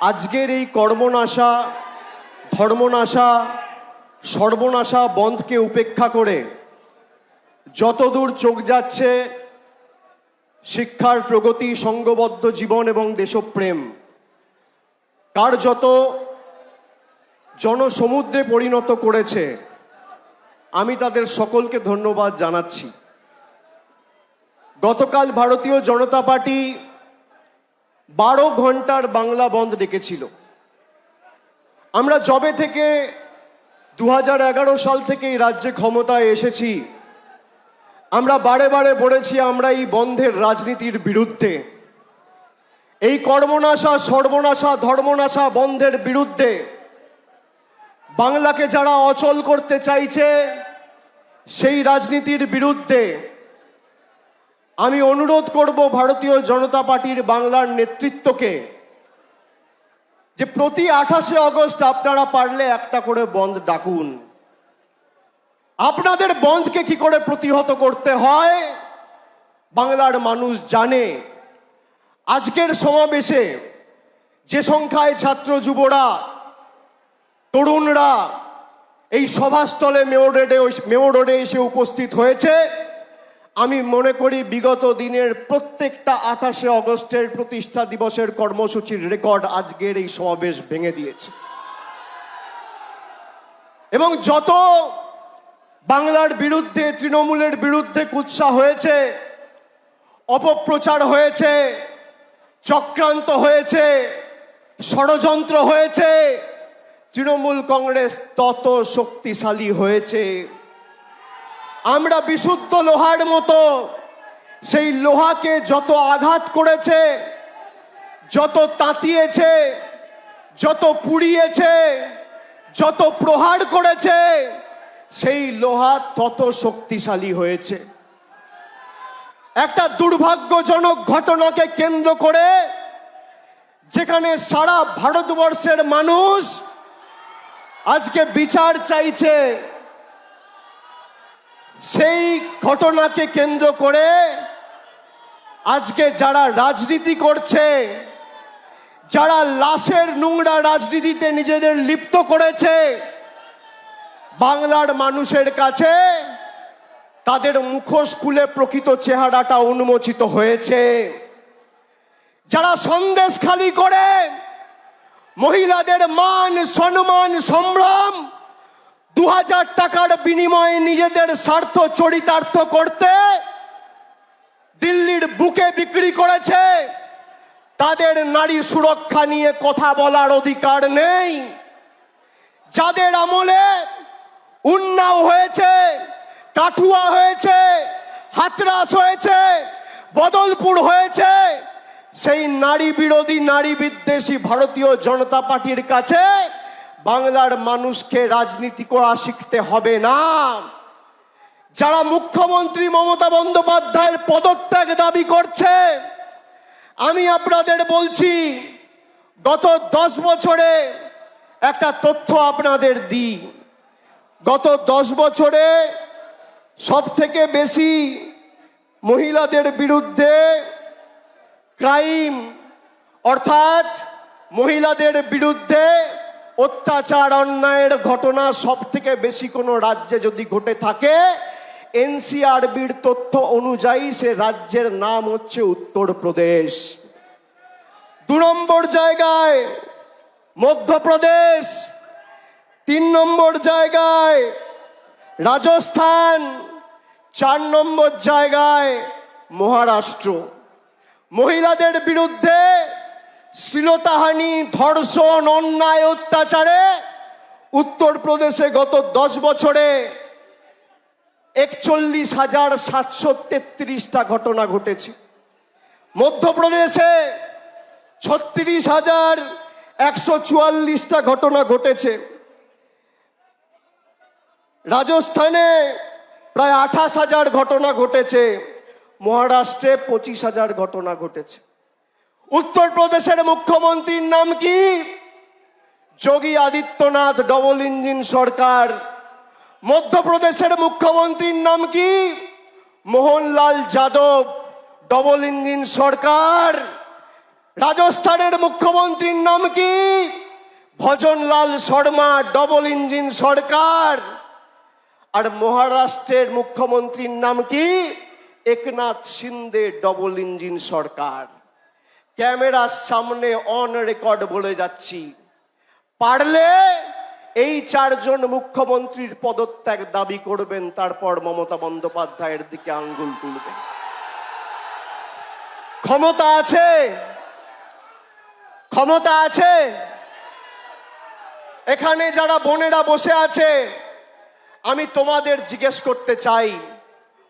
আজকের এই কর্মনাশা, ধর্মনাশা, সর্বনাশা বন্ধকে উপেক্ষা করে যতদূর চোখ যাচ্ছে শিক্ষার প্রগতি, সঙ্গবদ্ধ জীবন এবং দেশপ্রেম, কার যত জনসমুদ্রে পরিণত করেছে, আমি তাদের সকলকে ধন্যবাদ জানাচ্ছি। গতকাল ভারতীয় জনতা পার্টি বারো ঘণ্টার বাংলা বন্ধ ডেকেছিল। আমরা জবে থেকে দু হাজার এগারো সাল থেকে এই রাজ্যে ক্ষমতায় এসেছি, আমরা বারে বারে বলেছি আমরা এই বন্ধের রাজনীতির বিরুদ্ধে। এই কর্মনাশা, সর্বনাশা, ধর্মনাশা বন্ধের বিরুদ্ধে বাংলাকে যারা অচল করতে চাইছে, সেই রাজনীতির বিরুদ্ধে আমি অনুরোধ করব ভারতীয় জনতা পার্টির বাংলার নেতৃত্বকে যে প্রতি আঠাশে অগস্ট আপনারা পারলে একটা করে বন্ধ ডাকুন। আপনাদের বন্ধকে কি করে প্রতিহত করতে হয়, বাংলার মানুষ জানে। আজকের সমাবেশে যে সংখ্যায় ছাত্র যুবরা, তরুণরা এই সভাস্থলে মেয়র রোডে মেয়র রোডে এসে উপস্থিত হয়েছে আমি মনে করি বিগত দিনের প্রত্যেকটা আঠাশে অগস্টের প্রতিষ্ঠা দিবসের কর্মসূচির রেকর্ড আজকের এই সমাবেশ ভেঙে দিয়েছে। এবং যত বাংলার বিরুদ্ধে, তৃণমূলের বিরুদ্ধে কুৎসা হয়েছে, অপপ্রচার হয়েছে, চক্রান্ত হয়েছে, ষড়যন্ত্র হয়েছে, তৃণমূল কংগ্রেস তত শক্তিশালী হয়েছে। আমরা বিশুদ্ধ লোহার মতো। সেই লোহাকে যত আঘাত করেছে, যত তাঁতিয়েছে, যত পুড়িয়েছে, যত প্রহার করেছে, সেই লোহা তত শক্তিশালী হয়েছে। একটা দুর্ভাগ্যজনক ঘটনাকে কেন্দ্র করে যেখানে সারা ভারতবর্ষের মানুষ আজকে বিচার চাইছে। সেই ঘটনাকে কেন্দ্র করে আজকে যারা রাজনীতি করছে, যারা লাশের নোংরা রাজনীতিতে নিজেদের লিপ্ত করেছে, বাংলার মানুষের কাছে তাদের মুখোশ খুলে প্রকৃত চেহারাটা উন্মোচিত হয়েছে। যারা সন্দেশ খালি করে, মহিলাদের মান, সম্মান, সম্ভ্রম দু হাজার টাকার বিনিময়ে নিজেদের স্বার্থ চরিতার্থ করতে দিল্লির বুকে বিক্রি করেছে। তাদের নারী সুরক্ষা নিয়ে কথা বলার অধিকার নেই। যাদের আমলে উন্নাও হয়েছে, কাঠুয়া হয়েছে, হাতরাস হয়েছে, বদলপুর হয়েছে, সেই নারী বিরোধী, নারী বিদ্বেষী ভারতীয় জনতা পার্টির কাছে বাংলার মানুষকে রাজনীতি করা শিখতে হবে না। যারা মুখ্যমন্ত্রী মমতা বন্দ্যোপাধ্যায়ের পদত্যাগ দাবি করছে, আমি আপনাদের বলছি, গত দশ বছরে একটা তথ্য আপনাদের দিই। গত দশ বছরে সব থেকে বেশি মহিলাদের বিরুদ্ধে ক্রাইম, অর্থাৎ মহিলাদের বিরুদ্ধে অত্যাচার, অন্যায়ের ঘটনা সব থেকে বেশি কোনো রাজ্যে যদি ঘটে থাকে, এনসিআরবির তথ্য অনুযায়ী সে রাজ্যের নাম হচ্ছে উত্তরপ্রদেশ। দু নম্বর জায়গায় মধ্যপ্রদেশ, তিন নম্বর জায়গায় রাজস্থান, চার নম্বর জায়গায় মহারাষ্ট্র। মহিলাদের বিরুদ্ধে শ্লীলতাহানি, ধর্ষণ, অন্যায়, অত্যাচারে উত্তরপ্রদেশে গত দশ বছরে একচল্লিশ হাজার সাতশো তেত্রিশটা ঘটনা ঘটেছে। মধ্যপ্রদেশে ছত্রিশ হাজার একশো চুয়াল্লিশটা ঘটনা ঘটেছে। রাজস্থানে প্রায় আঠাশ হাজার ঘটনা ঘটেছে। মহারাষ্ট্রে পঁচিশ হাজার ঘটনা ঘটেছে। উত্তরপ্রদেশের মুখ্যমন্ত্রীর নাম কি? যোগী আদিত্যনাথ ডবল ইঞ্জিন সরকার। মধ্যপ্রদেশের মুখ্যমন্ত্রীর নাম কি? মোহনলাল যাদব ডবল ইঞ্জিন সরকার। রাজস্থানের মুখ্যমন্ত্রীর নাম কি? ভজনলাল শর্মা ডবল ইঞ্জিন সরকার। আর মহারাষ্ট্রের মুখ্যমন্ত্রীর নাম কি? একনাথ সিন্দে ডবল ইঞ্জিন সরকার। ক্যামেরার সামনে অন রেকর্ড বলে যাচ্ছি। পারলে এই চারজন মুখ্যমন্ত্রীর পদত্যাগ দাবি করবেন, তারপর মমতা বন্দ্যোপাধ্যায়ের দিকে আঙ্গুল তুলবেন। ক্ষমতা আছে? ক্ষমতা আছে? এখানে যারা বোনেরা বসে আছে, আমি তোমাদের জিজ্ঞেস করতে চাই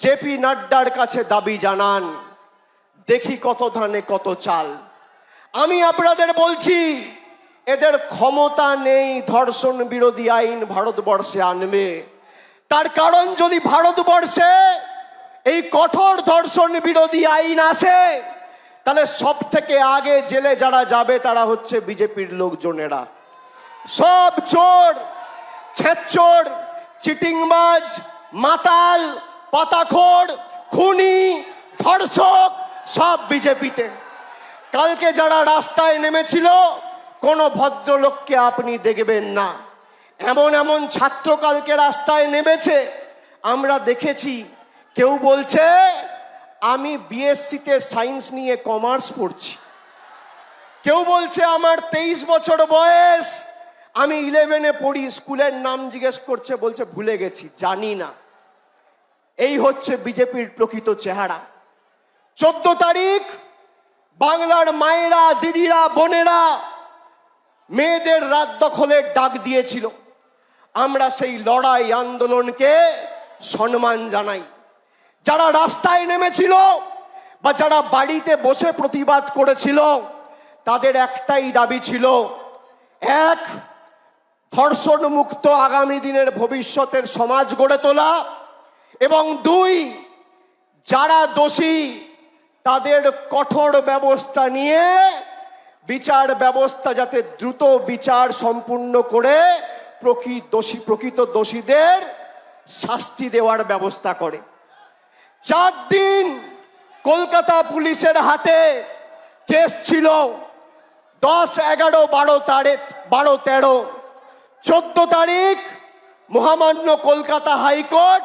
জেপি নাড্ডার কাছে দাবি জানান, দেখি কত ধানে কত চাল। আমি আপনাদের বলছি, এদের ক্ষমতা নেই ধর্ষণ বিরোধী আইন ভারতবর্ষে আনবে। তার কারণ যদি ভারতবর্ষে এই কঠোর ধর্ষণ বিরোধী আইন আসে, তাহলে সব থেকে আগে জেলে যারা যাবে তারা হচ্ছে বিজেপির লোকজনেরা। সব চোর ছেচ্চোর চিটিংবাজ, মাতাল পাতাখোর, খুনি, ধর্ষক, সব বিজেপিতে। কালকে যারা রাস্তায় নেমেছিল, কোনো ভদ্রলোককে আপনি দেখবেন না। এমন এমন ছাত্র কালকে রাস্তায় নেমেছে, আমরা দেখেছি। কেউ বলছে, আমি বিএসসিতে সায়েন্স নিয়ে কমার্স পড়ছি। কেউ বলছে, আমার তেইশ বছর বয়স, আমি ইলেভেনে পড়ি। স্কুলের নাম জিজ্ঞেস করছে, বলছে, ভুলে গেছি, জানি না। এই হচ্ছে বিজেপির প্রকৃত চেহারা। চোদ্দ তারিখ, বাংলার মায়েরা, দিদিরা, বোনেরা মেয়েদের রাত দখলের ডাক দিয়েছিল। আমরা সেই লড়াই আন্দোলনকে সম্মান জানাই। যারা রাস্তায় নেমেছিল বা যারা বাড়িতে বসে প্রতিবাদ করেছিল, তাদের একটাই দাবি ছিল, এক ধর্ষণ মুক্ত আগামী দিনের ভবিষ্যতের সমাজ গড়ে তোলা। এবং দুই, যারা দোষী, তাদের কঠোর ব্যবস্থা নিয়ে বিচার ব্যবস্থা যাতে দ্রুত বিচার সম্পূর্ণ করে প্রকৃত দোষী, প্রকৃত দোষীদের শাস্তি দেওয়ার ব্যবস্থা করে। চার দিন কলকাতা পুলিশের হাতে কেস ছিল দশ, এগারো, বারো তারিখ, বারো, তেরো। চোদ্দ তারিখ মহামান্য কলকাতা হাইকোর্ট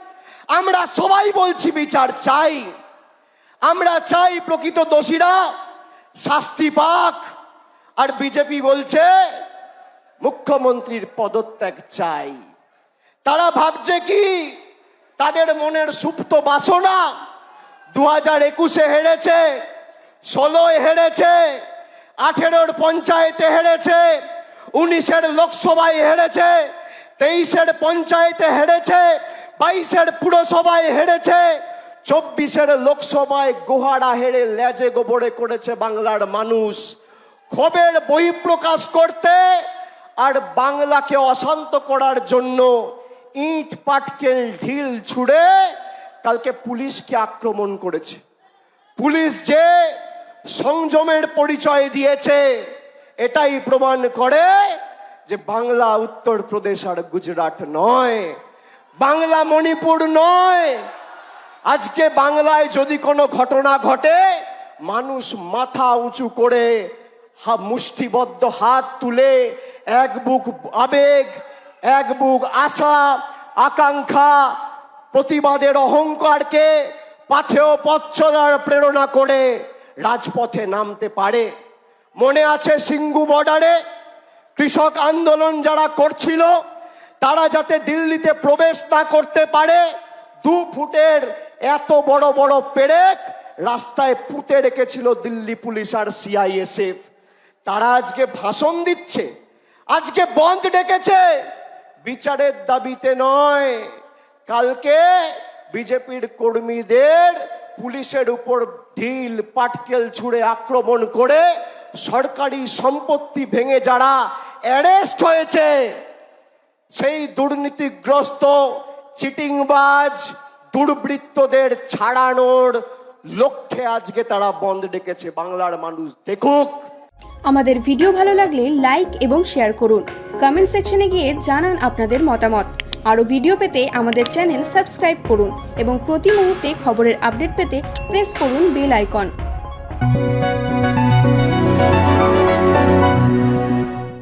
আমরা সবাই বলছি বিচার চাই। আমরা চাই প্রকৃত দোষীরা শাস্তি পাক। আর বিজেপি বলছে, মুখ্যমন্ত্রীর পদত্যাগ চাই। তারা ভাবছে কি? তাদের মনের সুপ্ত বাসনা দু হাজার একুশে হেরেছে, ষোলোয় হেরেছে, আঠেরোর পঞ্চায়েতে হেরেছে, উনিশের লোকসভায় হেরেছে, তেইশের পঞ্চায়েতে হেরেছে বাইশের পুরসভায় হেরেছে, চব্বিশের লোকসভায় গোহারা হেরে লেজে গোবরে করেছে বাংলার মানুষ। ক্ষোভের বহিঃপ্রকাশ করতে আর বাংলাকে অশান্ত করার জন্য ইট, পাটকেল, ঢিল ছুড়ে কালকে পুলিশকে আক্রমণ করেছে। পুলিশ যে সংযমের পরিচয় দিয়েছে, এটাই প্রমাণ করে যে বাংলা, উত্তরপ্রদেশ আর গুজরাট নয়। বাংলা মণিপুর নয়। আজকে বাংলায় যদি কোনো ঘটনা ঘটে, মানুষ মাথা উঁচু করে মুষ্টিবদ্ধ হাত তুলে, এক বুক আবেগ, এক বুক আশা, আকাঙ্ক্ষা, প্রতিবাদের অহংকারকে পাথেয় পথ চলার প্রেরণা করে রাজপথে নামতে পারে। মনে আছে সিঙ্গু বর্ডারে কৃষক আন্দোলন যারা করছিল তারা যাতে দিল্লিতে প্রবেশ না করতে পারে, দু ফুটের এত বড় বড় পেরেক রাস্তায় পুঁতে রেখেছিল দিল্লি পুলিশ আর সিআইএসএফ। তারা আজকে ভাষণ দিচ্ছে, আজকে বন্ধ ডেকেছে। বিচারের দাবিতে নয়, কালকে বিজেপির কর্মীদের পুলিশের উপর ঢিল, পাটকেল ছুঁড়ে আক্রমণ করে সরকারি সম্পত্তি ভেঙে যারা অ্যারেস্ট হয়েছে। সেই দুর্নীতিগ্রস্ত, চিটিংবাজ, দুর্বৃত্তদের ছাড়ানোর লক্ষ্যে আজকে তারা বন্ধ ডেকেছে বাংলার মানুষ। দেখুক। আমাদের ভিডিও ভালো লাগলে লাইক এবং শেয়ার করুন। কমেন্ট সেকশনে গিয়ে জানান আপনাদের মতামত। আরও ভিডিও পেতে আমাদের চ্যানেল সাবস্ক্রাইব করুন এবং প্রতি মুহূর্তে খবরের আপডেট পেতে প্রেস করুন বেল আইকন।